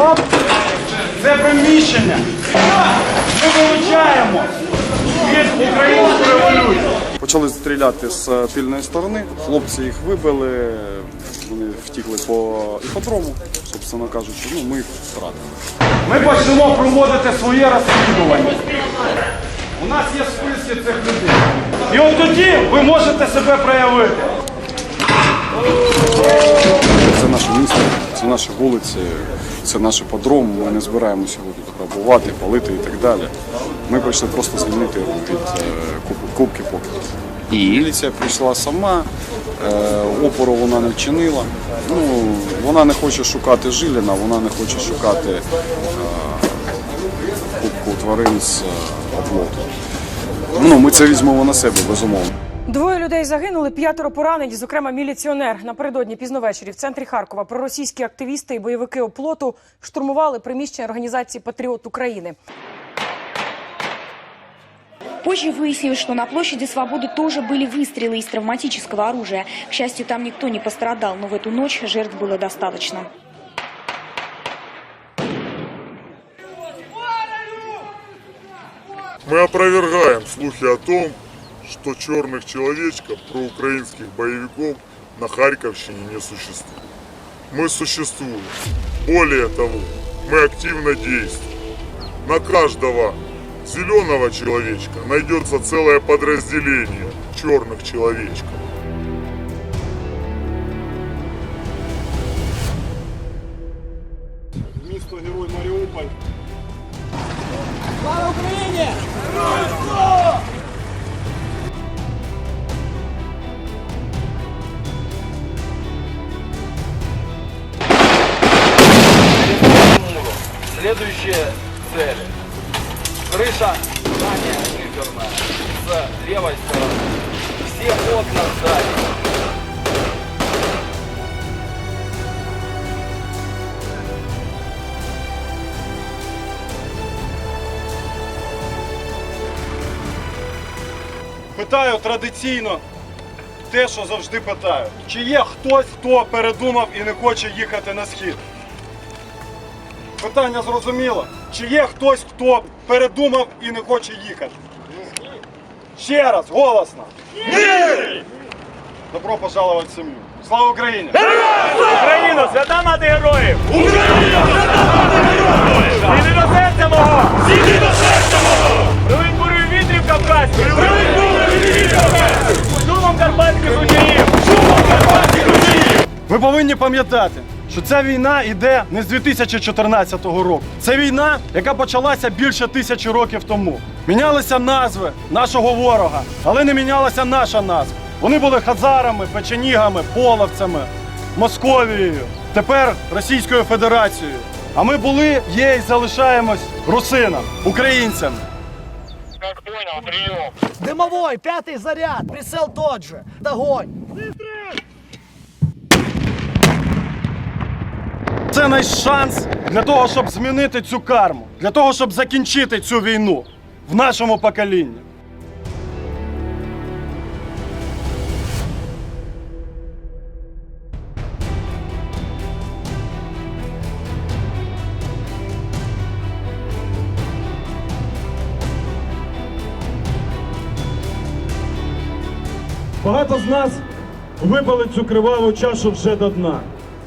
Оп! Це приміщення. Ми вилучаємо від української революції. Почали стріляти з е, тильної сторони. Хлопці їх вибили, вони втікли по іподрому, собственно кажучи, ну ми їх втратили. Ми почнемо проводити своє розслідування. У нас є списки цих людей. І от тоді ви можете себе проявити. Це наше місто, це наші вулиці, це наш подром. Ми не збираємося його тут грабувати, палити і так далі. Ми прийшли просто звільнити його від е, кубки покидів. І міліція прийшла сама, е, опору вона не вчинила. Ну, вона не хоче шукати Жиліна, вона не хоче шукати е, кубку тварин з оплоту. Ну, ми це візьмемо на себе, безумовно. Двоє людей загинули, п'ятеро поранені, зокрема міліціонер. Напередодні пізно ввечері в центрі Харкова проросійські активісти і бойовики оплоту штурмували приміщення організації Патріот України. Позже выяснилось, что на площади Свободы тоже были выстрелы из травматического оружия. К счастью, там никто не пострадал, но в эту ночь жертв было достаточно. Мы опровергаем слухи о том, что черных человечков, проукраинских боевиков на Харьковщине не существует. Мы существуем. Более того, мы активно действуем. На каждого зеленого человечка найдется целое подразделение черных человечков. Місто Герой Маріуполь. Следующие цели. Крыша здания шиферная с левой стороны. Все окна здания. Питаю традиційно те, що завжди питають. Чи є хтось, хто передумав і не хоче їхати на схід? Питання зрозуміло. Чи є хтось, хто передумав і не хоче їхати? Ще раз, голосно. Ні! Добро пожаловать в сім'ю. Слава Україні! Україна! Свята мати героїв! Україна! Свята мати героїв! Сіди до серця мого! Сіди до серця мого! Привить бурю вітрів кавказьких! Привить бурю вітрів кавказьких! Шумом карпатських ручаїв! Шумом карпатських ручаїв! Ви повинні пам'ятати, що ця війна йде не з 2014 року. Це війна, яка почалася більше тисячі років тому. Мінялися назви нашого ворога, але не мінялася наша назва. Вони були хазарами, печенігами, половцями, Московією, тепер Російською Федерацією. А ми були, є і залишаємось русинам, українцями. Дымовой, пятый заряд, прицел тот же. Огонь! Це наш шанс для того, щоб змінити цю карму, для того, щоб закінчити цю війну в нашому поколінні. Багато з нас випали цю криваву чашу вже до дна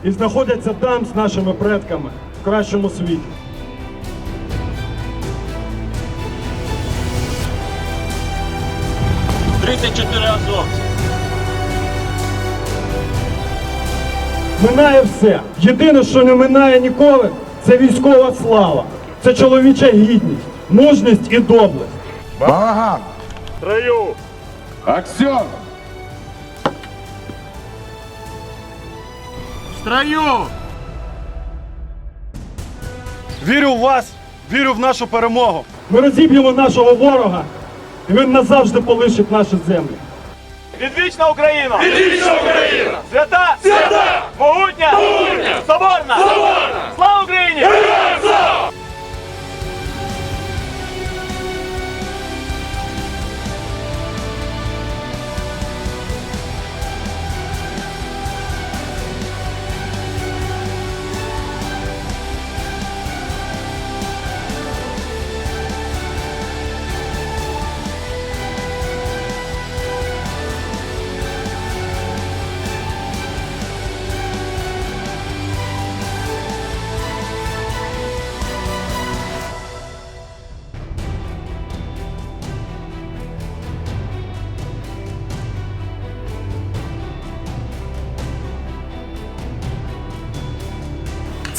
і знаходяться там з нашими предками в кращому світі. Минає все. Єдине, що не минає ніколи, це військова слава, це чоловіча гідність, мужність і доблесть. Балаган! Строю! Аксьон! Строю! Вірю в вас, вірю в нашу перемогу. Ми розіб'ємо нашого ворога, і він назавжди полишить нашу землю. Відвічна Україна! Відвічна Україна! Свята! Свята! Могутня! Могутня! Соборна! Соборна!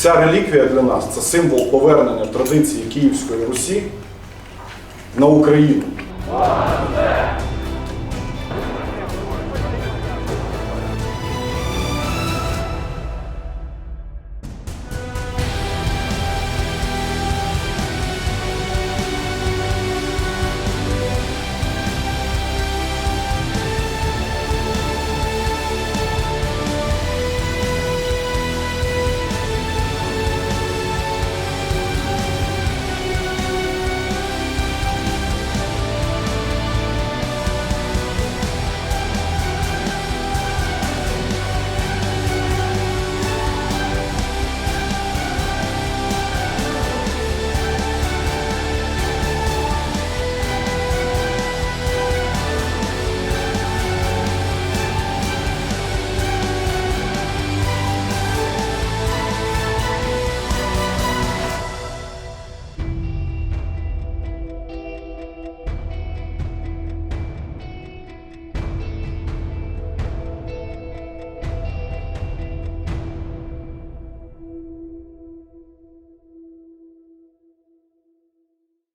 Ця реліквія для нас це символ повернення традиції Київської Русі на Україну.